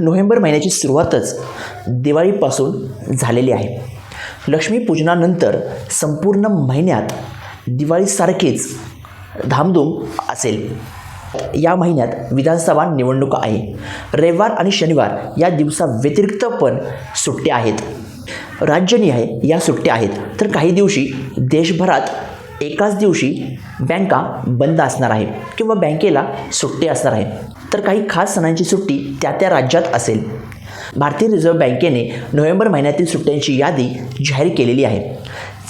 November महिन्याची सुरुवातच दिवाळीपासून झालेली आहे. लक्ष्मीपूजनानंतर संपूर्ण महिन्यात दिवाळीसारखीच धामधूम असेल. या महिन्यात विधानसभा निवडणूक आहे. रविवार आणि शनिवार या दिवसाव्यतिरिक्त पण सुट्ट्या आहेत. राज्यनिहाय या सुट्ट्या आहेत. तर काही दिवशी देशभरात एकाच दिवशी बँका बंद असणार आहे किंवा बँकेला सुट्टी असणार आहे. तर काही खास सणांची सुट्टी त्या त्या राज्यात असेल. भारतीय रिझर्व्ह बँकेने नोव्हेंबर महिन्यातील सुट्ट्यांची यादी जाहीर केलेली आहे.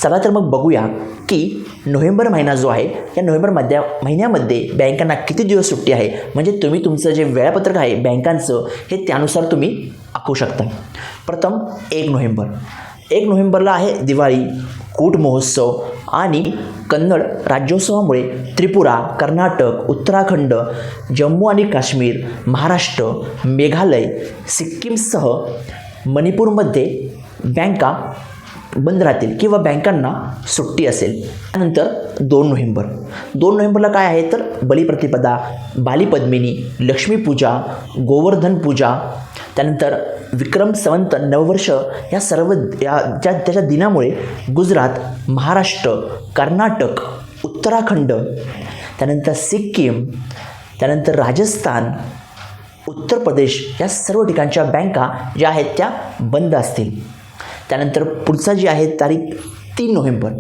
चला तर मग बघूया की नोव्हेंबर महिना जो आहे या नोव्हेंबर मध्या महिन्यामध्ये बँकांना किती दिवस सुट्टी आहे? म्हणजे तुम्ही तुमचं जे वेळापत्रक आहे बँकांचं हे त्यानुसार तुम्ही आखू शकता. प्रथम एक नोव्हेंबर. एक नोव्हेंबरला आहे दिवाळी कूट महोत्सव आणि कन्नड राज्योत्सवामुळे त्रिपुरा कर्नाटक उत्तराखंड जम्मू आणि काश्मीर महाराष्ट्र मेघालय सिक्कीमसह मणिपूरमध्ये बँका बंद राहतील किंवा बँकांना सुट्टी असेल. त्यानंतर दोन नोव्हेंबर. दोन नोव्हेंबरला काय आहे तर बलिप्रतिपदा बालीपद्मिनी लक्ष्मीपूजा गोवर्धन पूजा त्यानंतर विक्रम संवंत नववर्ष या सर्व या ज्या त्याच्या दिनामुळे गुजरात महाराष्ट्र कर्नाटक उत्तराखंड त्यानंतर सिक्कीम त्यानंतर राजस्थान उत्तर प्रदेश या सर्व ठिकाणच्या बँका ज्या आहेत त्या बंद असतील. त्यानंतर पुढचा जी आहे तारीख तीन नोव्हेंबर.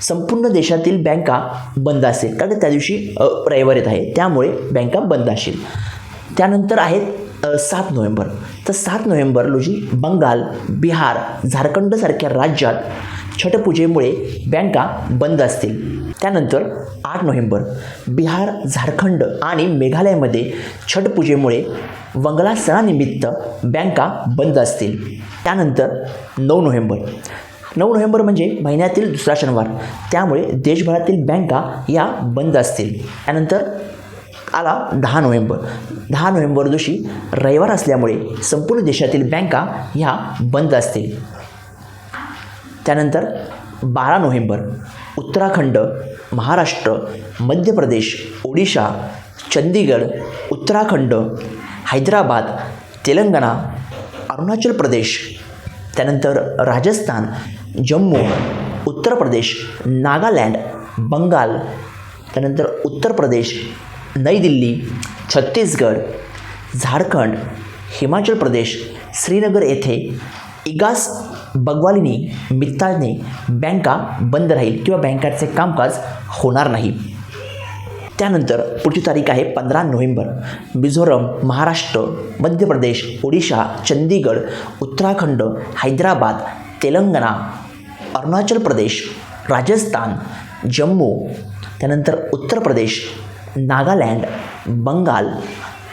संपूर्ण देशातील बँका बंद असेल. कारण त्या दिवशी रविवार येत आहे. त्यामुळे बँका बंद असतील. त्यानंतर आहेत सात नोव्हेंबर. तर सात नोव्हेंबर रोजी बंगाल बिहार झारखंडसारख्या राज्यात छटपूजेमुळे बँका बंद असतील. त्यानंतर आठ नोव्हेंबर बिहार झारखंड आणि मेघालयमध्ये छटपूजेमुळे वंगला सणानिमित्त बँका बंद असतील. त्यानंतर नऊ नोव्हेंबर. नऊ नोव्हेंबर म्हणजे महिन्यातील दुसरा शनिवार. त्यामुळे देशभरातील बँका या बंद असतील. त्यानंतर आला दहा नोव्हेंबर. दहा नोव्हेंबर दिवशी रविवार असल्यामुळे संपूर्ण देशातील बँका ह्या बंद असतील. त्यानंतर बारा नोव्हेंबर. उत्तराखंड महाराष्ट्र मध्य प्रदेश ओडिशा चंदीगड उत्तराखंड हैदराबाद तेलंगणा अरुणाचल प्रदेश त्यानंतर राजस्थान जम्मू उत्तर प्रदेश नागालँड बंगाल त्यानंतर उत्तर प्रदेश नई दिल्ली छत्तीसगड झारखंड हिमाचल प्रदेश श्रीनगर येथे इगास बगवालिनी मित्ताने बँका बंद राहील किंवा बँकाचे कामकाज होणार नाही. त्यानंतर पुढची तारीख आहे पंधरा नोव्हेंबर. मिझोरम महाराष्ट्र मध्य प्रदेश ओडिशा चंदीगड उत्तराखंड हैदराबाद तेलंगणा अरुणाचल प्रदेश राजस्थान जम्मू त्यानंतर उत्तर प्रदेश नागालँड बंगाल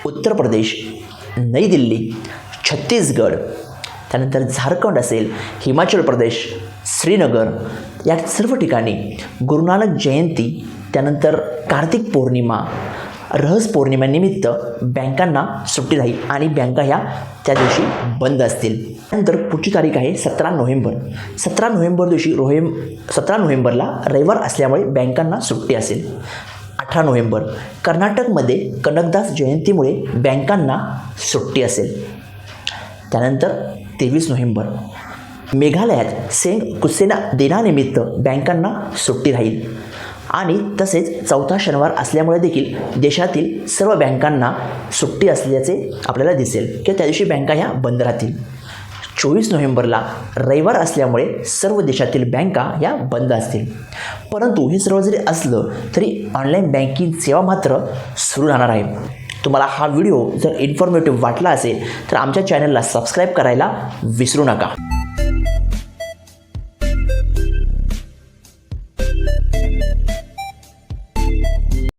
उत्तर प्रदेश नई दिल्ली छत्तीसगड त्यानंतर झारखंड असेल हिमाचल प्रदेश श्रीनगर या सर्व ठिकाणी गुरुनानक जयंती त्यानंतर कार्तिक पौर्णिमा रहस पौर्णिमेनिमित्त बँकांना सुट्टी राहील आणि बँका ह्या त्या दिवशी बंद असतील. त्यानंतर पुढची तारीख आहे सतरा नोव्हेंबर. सतरा नोव्हेंबर दिवशी रोहेम सतरा नोव्हेंबरला रविवार असल्यामुळे बँकांना सुट्टी असेल. अठरा नोव्हेंबर कर्नाटकमध्ये कनकदास जयंतीमुळे बँकांना सुट्टी असेल. त्यानंतर तेवीस नोव्हेंबर. मेघालयात सेंट कुसेना दिनानिमित्त बँकांना सुट्टी राहील. आणि तसेच चौथा शनिवार असल्यामुळे देखील देशातील सर्व बँकांना सुट्टी असल्याचे आपल्याला दिसेल. किंवा त्या दिवशी बँका ह्या बंद राहतील. चोवीस नोव्हेंबरला रविवार असल्यामुळे सर्व देशातील बँका ह्या बंद असतील. परंतु हे सर्व जरी असलं तरी ऑनलाईन बँकिंग सेवा मात्र सुरू राहणार आहे. तुम्हाला हा व्हिडिओ जर इन्फॉर्मेटिव्ह वाटला असेल तर आमच्या चॅनलला सबस्क्राईब करायला विसरू नका.